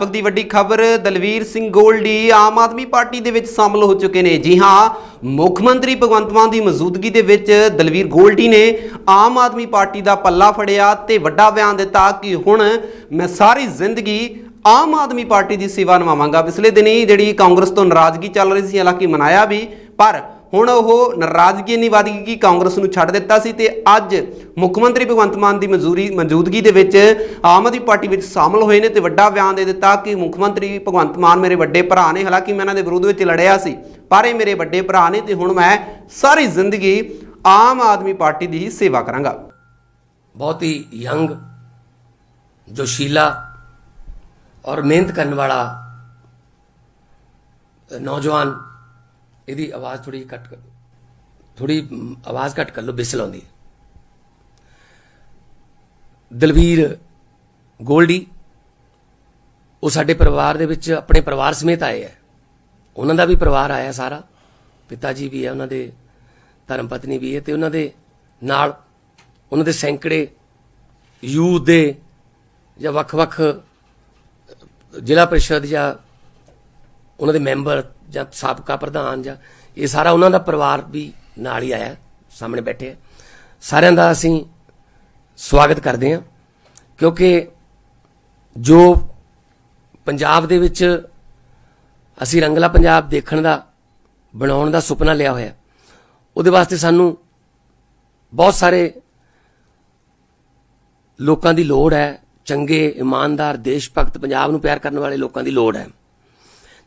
ਵਕਤ ਦੀ ਵੱਡੀ ਖਬਰ ਦਲਵੀਰ ਸਿੰਘ ਗੋਲਡੀ ਆਮ ਆਦਮੀ ਪਾਰਟੀ ਦੇ ਵਿੱਚ ਸ਼ਾਮਲ ਹੋ ਚੁੱਕੇ ਨੇ। ਜੀ ਹਾਂ, ਮੁੱਖ ਮੰਤਰੀ ਭਗਵੰਤ ਮਾਨ ਦੀ ਮੌਜੂਦਗੀ ਦੇ ਵਿੱਚ ਦਲਵੀਰ ਗੋਲਡੀ ਨੇ ਆਮ ਆਦਮੀ ਪਾਰਟੀ ਦਾ ਪੱਲਾ ਫੜਿਆ ਤੇ ਵੱਡਾ ਬਿਆਨ ਦਿੱਤਾ ਕਿ ਹੁਣ ਮੈਂ ਸਾਰੀ ਜ਼ਿੰਦਗੀ ਆਮ ਆਦਮੀ ਪਾਰਟੀ ਦੀ ਸੇਵਾ ਨਿਭਾਵਾਂਗਾ। ਪਿਛਲੇ ਦਿਨੀ ਜਿਹੜੀ ਕਾਂਗਰਸ ਤੋਂ ਨਾਰਾਜ਼ਗੀ ਚੱਲ ਰਹੀ ਸੀ, ਹਾਲਾਂਕਿ ਮਨਾਇਆ ਵੀ, ਪਰ ਹੁਣ ਉਹ ਨਾਰਾਜ਼ਗੀ ਨਹੀਂ ਵੱਧ ਗਈ ਕਿ ਕਾਂਗਰਸ ਨੂੰ ਛੱਡ ਦਿੱਤਾ ਸੀ ਤੇ ਅੱਜ ਮੁੱਖ ਮੰਤਰੀ ਭਗਵੰਤ ਮਾਨ ਦੀ ਮਨਜ਼ੂਰੀ ਮੌਜੂਦਗੀ ਦੇ ਵਿੱਚ ਆਮ ਆਦਮੀ ਪਾਰਟੀ ਵਿੱਚ ਸ਼ਾਮਲ ਹੋਏ ਨੇ ਤੇ ਵੱਡਾ ਬਿਆਨ ਦੇ ਦਿੱਤਾ ਕਿ ਮੁੱਖ ਮੰਤਰੀ ਭਗਵੰਤ ਮਾਨ ਮੇਰੇ ਵੱਡੇ ਭਰਾ ਨੇ, ਹਾਲਾਂਕਿ ਮੈਂ ਇਹਨਾਂ ਦੇ ਵਿਰੋਧ ਵਿੱਚ ਲੜਿਆ ਸੀ, ਪਰ ਇਹ ਮੇਰੇ ਵੱਡੇ ਭਰਾ ਨੇ ਤੇ ਹੁਣ ਮੈਂ ਸਾਰੀ ਜ਼ਿੰਦਗੀ ਆਮ ਆਦਮੀ ਪਾਰਟੀ ਦੀ ਹੀ ਸੇਵਾ ਕਰਾਂਗਾ। ਬਹੁਤ ਹੀ ਯੰਗ, ਜੋਸ਼ੀਲਾ ਔਰ ਮਿਹਨਤ ਕਰਨ ਵਾਲਾ ਨੌਜਵਾਨ ਇਹਦੀ ਆਵਾਜ਼ ਥੋੜੀ ਕੱਟ ਕਰ ਥੋੜੀ ਆਵਾਜ਼ ਘੱਟ ਕਰ ਲਓ, ਬਿਸਲ ਆਉਂਦੀ ਦਲਵੀਰ ਗੋਲਡੀ, ਉਹ ਸਾਡੇ ਪਰਿਵਾਰ ਦੇ ਵਿੱਚ ਆਪਣੇ ਪਰਿਵਾਰ ਸਮੇਤ ਆਏ ਹੈ। ਉਹਨਾਂ ਦਾ ਵੀ ਪਰਿਵਾਰ ਆਇਆ ਸਾਰਾ। ਪਿਤਾ ਜੀ ਵੀ ਹੈ, ਉਹਨਾਂ ਦੇ ਧਰਮ ਪਤਨੀ ਵੀ ਹੈ ਤੇ ਉਹਨਾਂ ਦੇ ਨਾਲ ਉਹਨਾਂ ਦੇ ਸੈਂਕੜੇ ਯੂਥ ਦੇ ਜਾਂ ਵੱਖ-ਵੱਖ ਜ਼ਿਲ੍ਹਾ ਪਰਿਸ਼ਦ ਜਾਂ ਉਹਨਾਂ ਦੇ ਮੈਂਬਰ ਜਾਂ ਸਾਬਕਾ ਪ੍ਰਧਾਨ ਜਾਂ ਇਹ ਸਾਰਾ ਉਹਨਾਂ ਦਾ ਪਰਿਵਾਰ ਵੀ ਨਾਲ ਹੀ ਆਇਆ, ਸਾਹਮਣੇ ਬੈਠੇ ਆ। ਸਾਰਿਆਂ ਦਾ ਅਸੀਂ ਸਵਾਗਤ ਕਰਦੇ ਹਾਂ, ਕਿਉਂਕਿ ਜੋ ਪੰਜਾਬ ਦੇ ਵਿੱਚ ਅਸੀਂ ਰੰਗਲਾ ਪੰਜਾਬ ਦੇਖਣ ਦਾ, ਬਣਾਉਣ ਦਾ ਸੁਪਨਾ ਲਿਆ ਹੋਇਆ, ਉਹਦੇ ਵਾਸਤੇ ਸਾਨੂੰ ਬਹੁਤ ਸਾਰੇ ਲੋਕਾਂ ਦੀ ਲੋੜ ਹੈ, ਚੰਗੇ, ਇਮਾਨਦਾਰ ਦੇਸ਼ ਭਗਤ ਪੰਜਾਬ ਨੂੰ ਪਿਆਰ ਕਰਨ ਵਾਲੇ ਲੋਕਾਂ ਦੀ ਲੋੜ ਹੈ।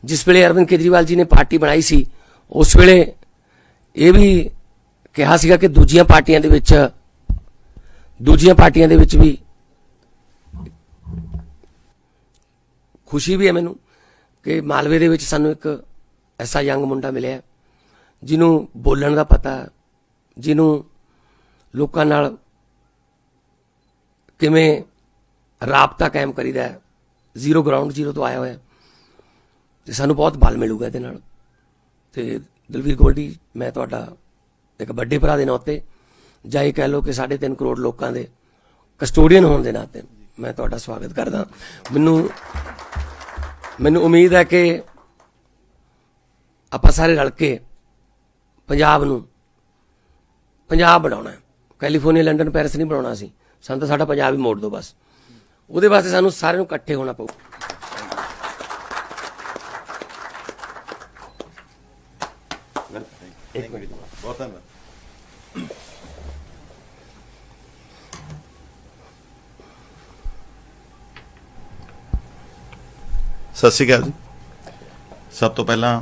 ਜਿਸ ਵੇਲੇ ਅਰਵਿੰਦ ਕੇਜਰੀਵਾਲ ਜੀ ਨੇ ਪਾਰਟੀ ਬਣਾਈ ਸੀ, ਉਸ ਵੇਲੇ ਇਹ ਵੀ ਕਿਹਾ ਸੀਗਾ ਕਿ ਦੂਜੀਆਂ ਪਾਰਟੀਆਂ ਦੇ ਵਿੱਚ, ਦੂਜੀਆਂ ਪਾਰਟੀਆਂ ਦੇ ਵਿੱਚ ਵੀ ਖੁਸ਼ੀ ਵੀ ਹੈ ਮੈਨੂੰ ਕਿ ਮਾਲਵੇ ਦੇ ਵਿੱਚ ਸਾਨੂੰ ਇੱਕ ਐਸਾ ਯੰਗ ਮੁੰਡਾ ਮਿਲਿਆ, ਜਿਹਨੂੰ ਬੋਲਣ ਦਾ ਪਤਾ, ਜਿਹਨੂੰ ਲੋਕਾਂ ਨਾਲ ਕਿਵੇਂ ਰਾਬਤਾ ਕਾਇਮ ਕਰੀਦਾ ਹੈ, ਜ਼ੀਰੋ ਗਰਾਊਂਡ ਜ਼ੀਰੋ ਤੋਂ ਆਇਆ ਹੋਇਆ ਤੇ ਸਾਨੂੰ ਬਹੁਤ ਬਲ ਮਿਲੂਗਾ ਇਹਦੇ ਨਾਲ। ਤੇ ਦਲਵੀਰ ਗੋਲਡੀ, ਮੈਂ ਤੁਹਾਡਾ ਇੱਕ ਵੱਡੇ ਭਰਾ ਦੇ ਨਾਤੇ ਜਾਂ ਇਹ ਕਹਿ ਲਓ ਕਿ 3.5 ਕਰੋੜ ਲੋਕਾਂ ਦੇ ਕਸਟੋਡੀਅਨ ਹੋਣ ਦੇ ਨਾਤੇ ਮੈਂ ਤੁਹਾਡਾ ਸਵਾਗਤ ਕਰਦਾ। ਮੈਨੂੰ ਮੈਨੂੰ ਉਮੀਦ ਹੈ ਕਿ ਆਪਾਂ ਸਾਰੇ ਰਲ ਕੇ ਪੰਜਾਬ ਨੂੰ ਪੰਜਾਬ ਬਣਾਉਣਾ ਹੈ। ਕੈਲੀਫੋਰਨੀਆ, ਲੰਡਨ, ਪੈਰਿਸ ਨਹੀਂ ਬਣਾਉਣਾ ਸੀ। ਸਾਨੂੰ ਤਾਂ ਸਾਡਾ ਪੰਜਾਬ ਹੀ ਮੋੜ ਦਿਓ ਬਸ। ਉਹਦੇ ਵਾਸਤੇ ਸਾਨੂੰ ਸਾਰਿਆਂ ਨੂੰ ਇਕੱਠੇ ਹੋਣਾ ਪਊ। ਬਹੁਤ ਧੰਨਵਾਦ ਸਤਿ ਸ਼੍ਰੀ ਅਕਾਲ ਜੀ। ਸਭ ਤੋਂ ਪਹਿਲਾਂ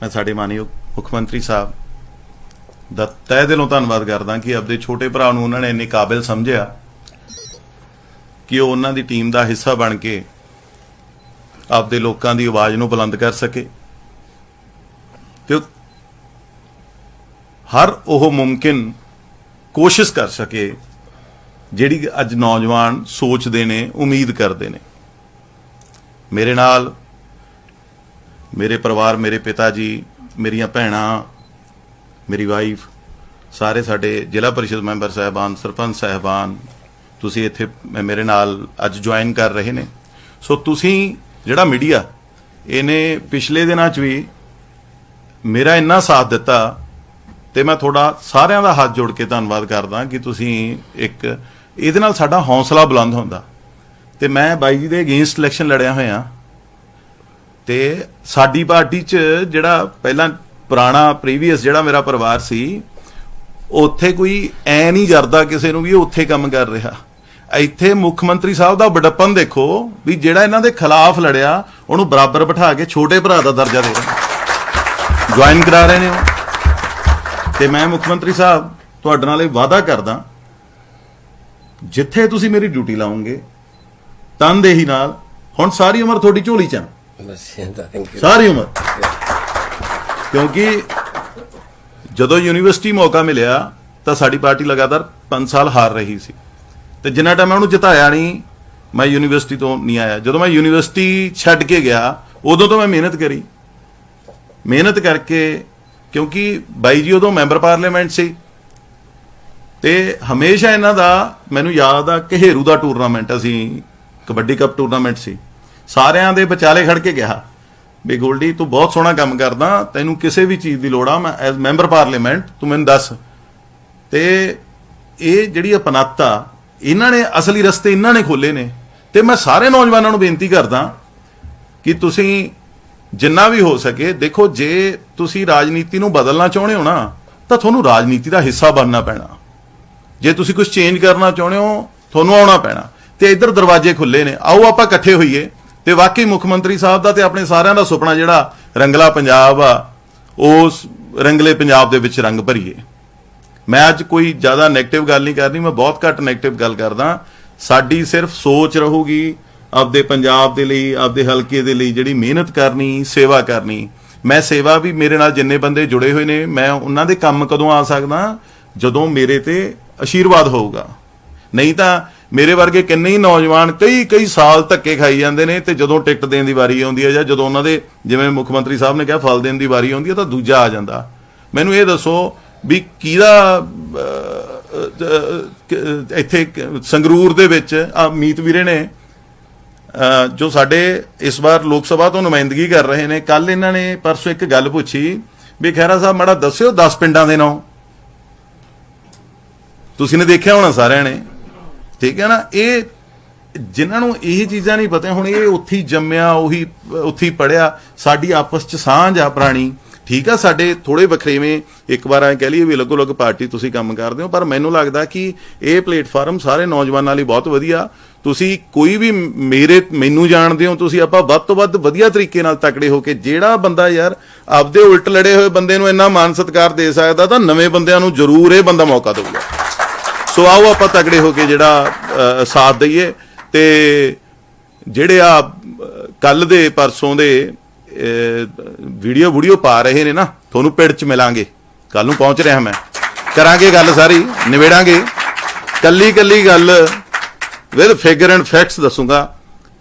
ਮੈਂ ਸਾਡੇ ਮਾਨਯੋਗ ਮੁੱਖ ਮੰਤਰੀ ਸਾਹਿਬ ਦਾ ਤਹਿ ਦਿਲੋਂ ਧੰਨਵਾਦ ਕਰਦਾ ਕਿ ਆਪਦੇ ਛੋਟੇ ਭਰਾ ਨੂੰ ਉਹਨਾਂ ਨੇ ਇੰਨੇ ਕਾਬਿਲ ਸਮਝਿਆ ਕਿ ਉਹ ਉਹਨਾਂ ਦੀ ਟੀਮ ਦਾ ਹਿੱਸਾ ਬਣ ਕੇ ਆਪਦੇ ਲੋਕਾਂ ਦੀ ਆਵਾਜ਼ ਨੂੰ ਬੁਲੰਦ ਕਰ ਸਕੇ ਤੇ ਹਰ ਉਹ ਮੁਮਕਿਨ ਕੋਸ਼ਿਸ਼ ਕਰ ਸਕੇ ਜਿਹੜੀ ਅੱਜ ਨੌਜਵਾਨ ਸੋਚਦੇ ਨੇ, ਉਮੀਦ ਕਰਦੇ ਨੇ। ਮੇਰੇ ਨਾਲ ਮੇਰੇ ਪਰਿਵਾਰ, ਮੇਰੇ ਪਿਤਾ ਜੀ, ਮੇਰੀਆਂ ਭੈਣਾਂ, ਮੇਰੀ ਵਾਈਫ ਸਾਰੇ ਸਾਡੇ ਜ਼ਿਲ੍ਹਾ ਪਰਿਸ਼ਦ ਮੈਂਬਰ ਸਾਹਿਬਾਨ, ਸਰਪੰਚ ਸਾਹਿਬਾਨ, ਤੁਸੀਂ ਇੱਥੇ ਮੇਰੇ ਨਾਲ ਅੱਜ ਜੁਆਇਨ ਕਰ ਰਹੇ ਨੇ। ਸੋ ਤੁਸੀਂ ਜਿਹੜਾ ਮੀਡੀਆ ਇਹਨੇ ਪਿਛਲੇ ਦਿਨਾਂ 'ਚ ਵੀ ਮੇਰਾ ਇੰਨਾ ਸਾਥ ਦਿੱਤਾ ਤੇ ਮੈਂ ਤੁਹਾਡਾ ਸਾਰਿਆਂ ਦਾ ਹੱਥ ਜੋੜ ਕੇ ਧੰਨਵਾਦ ਕਰਦਾ ਕਿ ਤੁਸੀਂ ਇੱਕ, ਇਹਦੇ ਨਾਲ ਸਾਡਾ ਹੌਸਲਾ ਬੁਲੰਦ ਹੁੰਦਾ। ਤੇ ਮੈਂ ਬਾਈ ਜੀ ਦੇ ਅਗੇਂਸਟ ਇਲੈਕਸ਼ਨ ਲੜਿਆ ਹੋਇਆ। ਤੇ ਸਾਡੀ ਪਾਰਟੀ 'ਚ ਜਿਹੜਾ ਪਹਿਲਾਂ ਪੁਰਾਣਾ ਪ੍ਰੀਵੀਅਸ ਜਿਹੜਾ ਮੇਰਾ ਪਰਿਵਾਰ ਸੀ, ਉੱਥੇ ਕੋਈ ਐ ਨਹੀਂ ਕਰਦਾ ਕਿਸੇ ਨੂੰ ਵੀ ਉੱਥੇ ਕੰਮ ਕਰ ਰਿਹਾ। ਇੱਥੇ ਮੁੱਖ ਮੰਤਰੀ ਸਾਹਿਬ ਦਾ ਬੜਪਨ ਦੇਖੋ ਵੀ ਜਿਹੜਾ ਇਹਨਾਂ ਦੇ ਖਿਲਾਫ ਲੜਿਆ, ਉਹਨੂੰ ਬਰਾਬਰ ਬਿਠਾ ਕੇ ਛੋਟੇ ਭਰਾ ਦਾ ਦਰਜਾ ਦੇ ਰਹੇ ਜੁਆਇਨ ਕਰਾ ਰਹੇ ਨੇ ਉਹ। ਤੇ ਮੈਂ ਮੁੱਖ ਮੰਤਰੀ ਸਾਹਿਬ ਤੁਹਾਡੇ ਨਾਲ ਇਹ ਵਾਅਦਾ ਕਰਦਾ ਜਿੱਥੇ ਤੁਸੀਂ ਮੇਰੀ ਡਿਊਟੀ ਲਾਉਂਗੇ ਤਨਦੇਹੀ ਨਾਲ ਹੁਣ ਸਾਰੀ ਉਮਰ ਤੁਹਾਡੀ ਝੋਲੀ ਚ ਆ ਸਾਰੀ ਉਮਰ। ਕਿਉਂਕਿ ਜਦੋਂ ਯੂਨੀਵਰਸਿਟੀ ਮੌਕਾ ਮਿਲਿਆ ਤਾਂ ਸਾਡੀ ਪਾਰਟੀ ਲਗਾਤਾਰ 5 ਸਾਲ ਹਾਰ ਰਹੀ ਸੀ। ਤੇ ਜਿੰਨਾ ਟਾਈਮ ਮੈਂ ਉਹਨੂੰ ਜਿਤਾਇਆ ਨਹੀਂ ਮੈਂ ਯੂਨੀਵਰਸਿਟੀ ਤੋਂ ਨਹੀਂ ਆਇਆ। ਜਦੋਂ ਮੈਂ ਯੂਨੀਵਰਸਿਟੀ ਛੱਡ ਕੇ ਗਿਆ ਉਦੋਂ ਤੋਂ ਮੈਂ ਮਿਹਨਤ ਕਰੀ। ਮਿਹਨਤ ਕਰਕੇ ਕਿਉਂਕਿ ਬਾਈ ਜੀ ਉਦੋਂ ਮੈਂਬਰ ਪਾਰਲੀਮੈਂਟ ਸੀ। ਤੇ ਹਮੇਸ਼ਾ ਇਹਨਾਂ ਦਾ, ਮੈਨੂੰ ਯਾਦ ਆ ਕਿ ਦਾ ਟੂਰਨਾਮੈਂਟ ਅਸੀਂ, ਕਬੱਡੀ ਕੱਪ ਟੂਰਨਾਮੈਂਟ ਸੀ। ਸਾਰਿਆਂ ਦੇ ਵਿਚਾਲੇ ਖੜ ਕੇ ਕਿਹਾ ਵੀ ਗੋਲਡੀ, ਤੂੰ ਬਹੁਤ ਸੋਹਣਾ ਕੰਮ ਕਰਦਾ, ਤੈਨੂੰ ਕਿਸੇ ਵੀ ਚੀਜ਼ ਦੀ ਲੋੜ ਆ, ਮੈਂ ਐਜ਼ ਮੈਂਬਰ ਪਾਰਲੀਮੈਂਟ, ਤੂੰ ਮੈਨੂੰ ਦੱਸ। ਤੇ ਇਹ ਜਿਹੜੀ ਅਪਨੱਤਾ, ਇਹਨਾਂ ਨੇ ਅਸਲੀ ਰਸਤੇ ਇਹਨਾਂ ਨੇ ਖੋਲੇ ਨੇ। ਤੇ ਮੈਂ ਸਾਰੇ ਨੌਜਵਾਨਾਂ ਨੂੰ ਬੇਨਤੀ ਕਰਦਾ ਕਿ ਤੁਸੀਂ ਜਿੰਨਾ ਵੀ ਹੋ ਸਕੇ, ਦੇਖੋ, ਜੇ ਤੁਸੀਂ ਰਾਜਨੀਤੀ ਨੂੰ ਬਦਲਣਾ ਚਾਹੁੰਦੇ ਹੋ ਨਾ, ਤਾਂ ਤੁਹਾਨੂੰ ਰਾਜਨੀਤੀ ਦਾ ਹਿੱਸਾ ਬਣਨਾ ਪੈਣਾ। ਜੇ ਤੁਸੀਂ ਕੁਝ ਚੇਂਜ ਕਰਨਾ ਚਾਹੁੰਦੇ ਹੋ, ਤੁਹਾਨੂੰ ਆਉਣਾ ਪੈਣਾ। ਤੇ ਇੱਧਰ ਦਰਵਾਜ਼ੇ ਖੁੱਲੇ ਨੇ। ਆਓ, ਆਪਾਂ ਇਕੱਠੇ ਹੋਈਏ। ਤੇ ਵਾਕਈ ਮੁੱਖ ਮੰਤਰੀ ਸਾਹਿਬ ਦਾ ਤੇ ਆਪਣੇ ਸਾਰਿਆਂ ਦਾ ਸੁਪਨਾ ਜਿਹੜਾ ਰੰਗਲਾ ਪੰਜਾਬ ਆ, ਉਸ ਰੰਗਲੇ ਪੰਜਾਬ ਦੇ ਵਿੱਚ ਰੰਗ ਭਰੀਏ। ਮੈਂ ਅੱਜ ਕੋਈ ਜ਼ਿਆਦਾ 네ਗੇਟਿਵ ਗੱਲ ਨਹੀਂ ਕਰਨੀ, ਮੈਂ ਬਹੁਤ ਘੱਟ 네ਗੇਟਿਵ ਗੱਲ ਕਰਦਾ। ਸਾਡੀ ਸਿਰਫ ਸੋਚ ਰਹੂਗੀ ਆਪਦੇ ਪੰਜਾਬ ਦੇ ਲਈ, ਆਪਦੇ ਹਲਕੇ ਦੇ ਲਈ ਜਿਹੜੀ ਮਿਹਨਤ ਕਰਨੀ, ਸੇਵਾ ਕਰਨੀ। ਮੈਂ ਸੇਵਾ ਵੀ ਮੇਰੇ ਨਾਲ ਜਿੰਨੇ ਬੰਦੇ ਜੁੜੇ ਹੋਏ ਨੇ, ਮੈਂ ਉਹਨਾਂ ਦੇ ਕੰਮ ਕਦੋਂ ਆ ਸਕਦਾ? ਜਦੋਂ ਮੇਰੇ ਤੇ ਅਸ਼ੀਰਵਾਦ ਹੋਊਗਾ। ਨਹੀਂ ਤਾਂ ਮੇਰੇ ਵਰਗੇ ਕਿੰਨੇ ਹੀ ਨੌਜਵਾਨ ਕਈ ਕਈ ਸਾਲ ਧੱਕੇ ਖਾਈ ਜਾਂਦੇ ਨੇ ਤੇ ਜਦੋਂ ਟਿਕਟ ਦੇਣ ਦੀ ਵਾਰੀ ਆਉਂਦੀ ਹੈ ਜਾਂ ਜਦੋਂ ਉਹਨਾਂ ਦੇ ਜਿਵੇਂ ਮੁੱਖ ਮੰਤਰੀ ਸਾਹਿਬ ਨੇ ਕਿਹਾ ਫਲ ਦੇਣ ਦੀ ਵਾਰੀ ਆਉਂਦੀ ਹੈ ਤਾਂ ਦੂਜਾ ਆ ਜਾਂਦਾ। ਮੈਨੂੰ ਇਹ ਦੱਸੋ ਵੀ ਕਿਹਦਾ ਇੱਥੇ ਸੰਗਰੂਰ ਦੇ ਵਿੱਚ, ਆ ਮੀਤ ਵੀਰੇ ਨੇ ਜੋ ਸਾਡੇ ਇਸ ਵਾਰ ਲੋਕ ਸਭਾ ਤੋਂ ਨੁਮਾਇੰਦਗੀ ਕਰ ਰਹੇ ਨੇ ਕੱਲ ਇਹਨਾਂ ਨੇ ਪਰਸੋਂ ਇੱਕ ਗੱਲ ਪੁੱਛੀ ਵੀ ਖੈਰਾ ਸਾਹਿਬ ਮਾੜਾ ਦੱਸਿਓ 10 ਪਿੰਡਾਂ ਦੇ ਨਾਂ। ਤੁਸੀਂ ਨੇ ਦੇਖਿਆ ਹੋਣਾ ਸਾਰਿਆਂ ਨੇ? ਠੀਕ ਹੈ ਨਾ? ਇਹ ਜਿਨ੍ਹਾਂ ਨੂੰ ਇਹ ਚੀਜ਼ਾਂ ਨਹੀਂ ਪਤਾ, ਹੁਣ ਇਹ ਉੱਥੇ ਜੰਮਿਆ, ਉਹੀ, ਉੱਥੇ ਹੀ ਪੜਿਆ ਸਾਡੀ ਆਪਸ ਚ ਸਾਂਝ ਆ ਪੁਰਾਣੀ। ਠੀਕ ਆ, ਸਾਡੇ ਥੋੜੇ ਵਖਰੇਵੇਂ, ਇੱਕ ਵਾਰ ਐ ਕਹਿ ਲਈਏ ਵੀ ਅਲੱਗੋ ਅਲੱਗ ਪਾਰਟੀ ਤੁਸੀਂ ਕੰਮ ਕਰਦੇ ਹੋ, ਪਰ ਮੈਨੂੰ ਲੱਗਦਾ ਕਿ ਇਹ ਪਲੇਟਫਾਰਮ ਸਾਰੇ ਨੌਜਵਾਨਾਂ ਲਈ ਬਹੁਤ ਵਧੀਆ। ਤੁਸੀਂ ਕੋਈ ਵੀ ਮੇਰੇ, ਮੈਨੂੰ ਜਾਣਦੇ ਹੋ, ਤੁਸੀਂ ਆਪਾਂ ਵੱਧ ਤੋਂ ਵੱਧ ਵਧੀਆ ਤਰੀਕੇ ਨਾਲ ਤਕੜੇ ਹੋ ਕੇ ਜਿਹੜਾ ਬੰਦਾ ਯਾਰ ਆਪਦੇ ਉਲਟ ਲੜੇ ਹੋਏ ਬੰਦੇ ਨੂੰ ਇੰਨਾ ਮਾਨ ਸਤਿਕਾਰ ਦੇ ਸਕਦਾ, ਤਾਂ ਨਵੇਂ ਬੰਦਿਆਂ ਨੂੰ ਜ਼ਰੂਰ ਇਹ ਬੰਦਾ ਮੌਕਾ ਦੇਊਗਾ। ਸੋ ਆਓ ਆਪਾਂ ਤਕੜੇ ਹੋ ਕੇ ਜਿਹੜਾ ਸਾਥ ਦਈਏ ਤੇ ਜਿਹੜੇ ਆ ਕੱਲ ਦੇ, ਪਰਸੋਂ ਦੇ ਵੀਡੀਓ ਵੀਡੀਓ ਪਾ ਰਹੇ ਨੇ ਨਾ, ਤੁਹਾਨੂੰ ਪਿੰਡ ਚ ਮਿਲਾਂਗੇ। ਕੱਲ ਨੂੰ ਪਹੁੰਚ ਰਿਹਾ ਮੈਂ। ਕਰਾਂਗੇ ਗੱਲ ਸਾਰੀ, ਨਿਬੇੜਾਂਗੇ। ਕੱਲੀ ਕੱਲੀ ਗੱਲ ਵਿਦ ਫਿਗਰ ਐਂਡ ਫੈਕਟਸ ਦੱਸੂਗਾ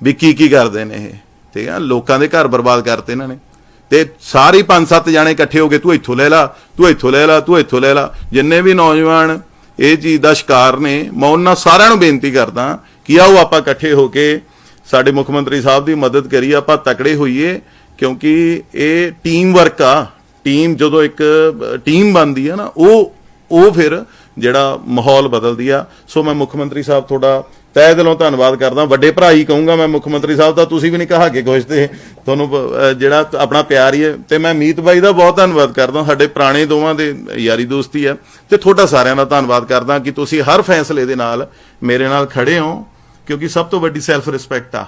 ਵੀ ਕੀ ਕੀ ਕਰਦੇ ਨੇ ਇਹ। ਠੀਕ ਹੈ ਲੋਕਾਂ ਦੇ ਘਰ ਬਰਬਾਦ ਕਰਤੇ ਇਹਨਾਂ ਨੇ। ਤੇ ਸਾਰੇ ਪੰਜ ਸੱਤ ਜਾਣੇ ਇਕੱਠੇ ਹੋ ਕੇ, ਤੂੰ ਇੱਥੋਂ ਲੈ ਲਾ, ਤੂੰ ਇੱਥੋਂ ਲੈ ਲਾ, ਤੂੰ ਇੱਥੋਂ ਲੈ ਲਾ। ਜਿੰਨੇ ਵੀ ਨੌਜਵਾਨ ਇਹ ਚੀਜ਼ ਦਾ ਸ਼ਿਕਾਰ ਨੇ, ਮੈਂ ਉਹਨਾਂ ਸਾਰਿਆਂ ਨੂੰ ਬੇਨਤੀ ਕਰਦਾ ਕਿ ਆਓ ਆਪਾਂ ਇਕੱਠੇ ਹੋ ਕੇ ਸਾਡੇ ਮੁੱਖ ਮੰਤਰੀ ਸਾਹਿਬ ਦੀ ਮਦਦ ਕਰੀਏ, ਆਪਾਂ ਤਕੜੇ ਹੋਈਏ। ਕਿਉਂਕਿ ਇਹ ਟੀਮ ਵਰਕ ਆ। ਟੀਮ ਜਦੋਂ ਇੱਕ ਟੀਮ ਬਣਦੀ ਆ ਨਾ, ਉਹ ਉਹ ਫਿਰ ਜਿਹੜਾ ਮਾਹੌਲ ਬਦਲਦੀ ਆ। ਸੋ ਮੈਂ ਮੁੱਖ ਮੰਤਰੀ ਸਾਹਿਬ ਤੁਹਾਡਾ ਤਹਿ ਦਿਲੋਂ ਧੰਨਵਾਦ ਕਰਦਾ। ਵੱਡੇ ਭਰਾ ਹੀ ਕਹੂੰਗਾ ਮੈਂ ਮੁੱਖ ਮੰਤਰੀ ਸਾਹਿਬ ਦਾ, ਤੁਸੀਂ ਵੀ ਨਹੀਂ ਕਹਾ ਕੇ ਕੁਛ ਤੇ ਤੁਹਾਨੂੰ ਜਿਹੜਾ ਆਪਣਾ ਪਿਆਰ ਹੀ ਹੈ। ਤੇ ਮੈਂ ਮੀਤ ਬਾਈ ਦਾ ਬਹੁਤ ਧੰਨਵਾਦ ਕਰਦਾ। ਸਾਡੇ ਪੁਰਾਣੇ ਦੋਵਾਂ ਦੇ ਯਾਰੀ ਦੋਸਤੀ ਆ। ਤੇ ਤੁਹਾਡਾ ਸਾਰਿਆਂ ਦਾ ਧੰਨਵਾਦ ਕਰਦਾ ਕਿ ਤੁਸੀਂ ਹਰ ਫੈਸਲੇ ਦੇ ਨਾਲ ਮੇਰੇ ਨਾਲ ਖੜੇ ਹੋ, ਕਿਉਂਕਿ ਸਭ ਤੋਂ ਵੱਡੀ ਸੈਲਫ ਰਿਸਪੈਕਟ ਆ।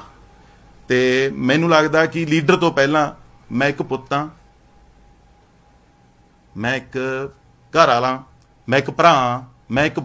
ਤੇ ਮੈਨੂੰ ਲੱਗਦਾ ਕਿ ਲੀਡਰ ਤੋਂ ਪਹਿਲਾਂ ਮੈਂ ਇੱਕ ਪੁੱਤ ਹਾਂ। ਮੈਂ ਇੱਕ ਘਰ ਵਾਲਾ ਮੈਂ ਇੱਕ ਭਰਾ ਹਾਂ, ਮੈਂ ਇੱਕ